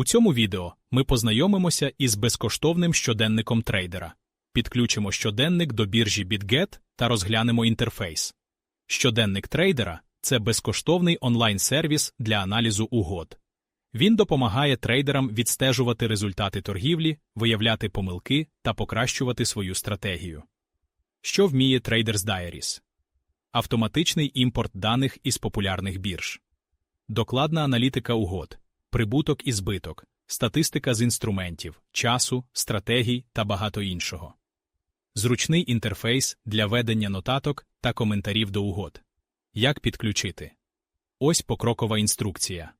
У цьому відео ми познайомимося із безкоштовним щоденником трейдера, підключимо щоденник до біржі BitGet та розглянемо інтерфейс. Щоденник трейдера це безкоштовний онлайн-сервіс для аналізу угод. Він допомагає трейдерам відстежувати результати торгівлі, виявляти помилки та покращувати свою стратегію. Що вміє Traders Diaries? Автоматичний імпорт даних із популярних бірж, докладна аналітика угод, прибуток і збиток, статистика з інструментів, часу, стратегій та багато іншого. Зручний інтерфейс для ведення нотаток та коментарів до угод. Як підключити? Ось покрокова інструкція.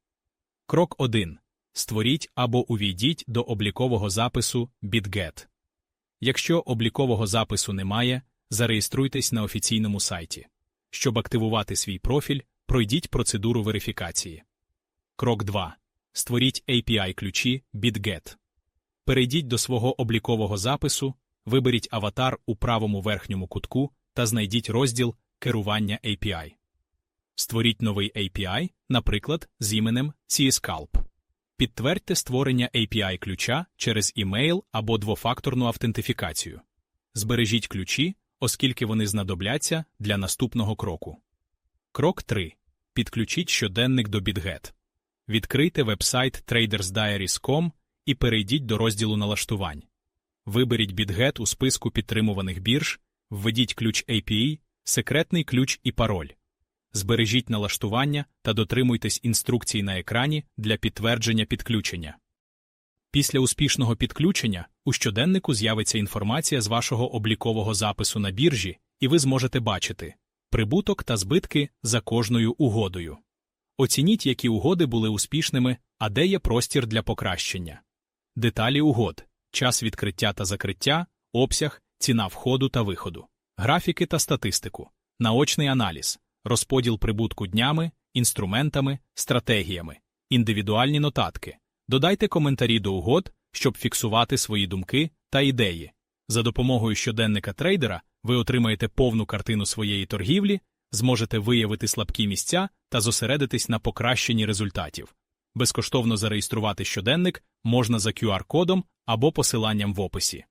Крок 1. Створіть або увійдіть до облікового запису BitGet. Якщо облікового запису немає, зареєструйтесь на офіційному сайті. Щоб активувати свій профіль, пройдіть процедуру верифікації. Крок 2. Створіть API-ключі BitGet. Перейдіть до свого облікового запису, виберіть аватар у правому верхньому кутку та знайдіть розділ Керування API. Створіть новий API, наприклад, з іменем CSCalp. Підтвердьте створення API-ключа через імейл або двофакторну автентифікацію. Збережіть ключі, оскільки вони знадобляться для наступного кроку. Крок 3. Підключіть щоденник до BitGet. Відкрийте вебсайт tradersdiaries.com і перейдіть до розділу налаштувань. Виберіть BitGet у списку підтримуваних бірж, введіть ключ API, секретний ключ і пароль. Збережіть налаштування та дотримуйтесь інструкцій на екрані для підтвердження підключення. Після успішного підключення у щоденнику з'явиться інформація з вашого облікового запису на біржі, і ви зможете бачити прибуток та збитки за кожною угодою. Оцініть, які угоди були успішними, а де є простір для покращення. Деталі угод, час відкриття та закриття, обсяг, ціна входу та виходу, графіки та статистику, наочний аналіз, розподіл прибутку днями, інструментами, стратегіями, індивідуальні нотатки. Додайте коментарі до угод, щоб фіксувати свої думки та ідеї. За допомогою щоденника трейдера ви отримаєте повну картину своєї торгівлі, зможете виявити слабкі місця та зосередитись на покращенні результатів. Безкоштовно зареєструвати щоденник можна за QR-кодом або посиланням в описі.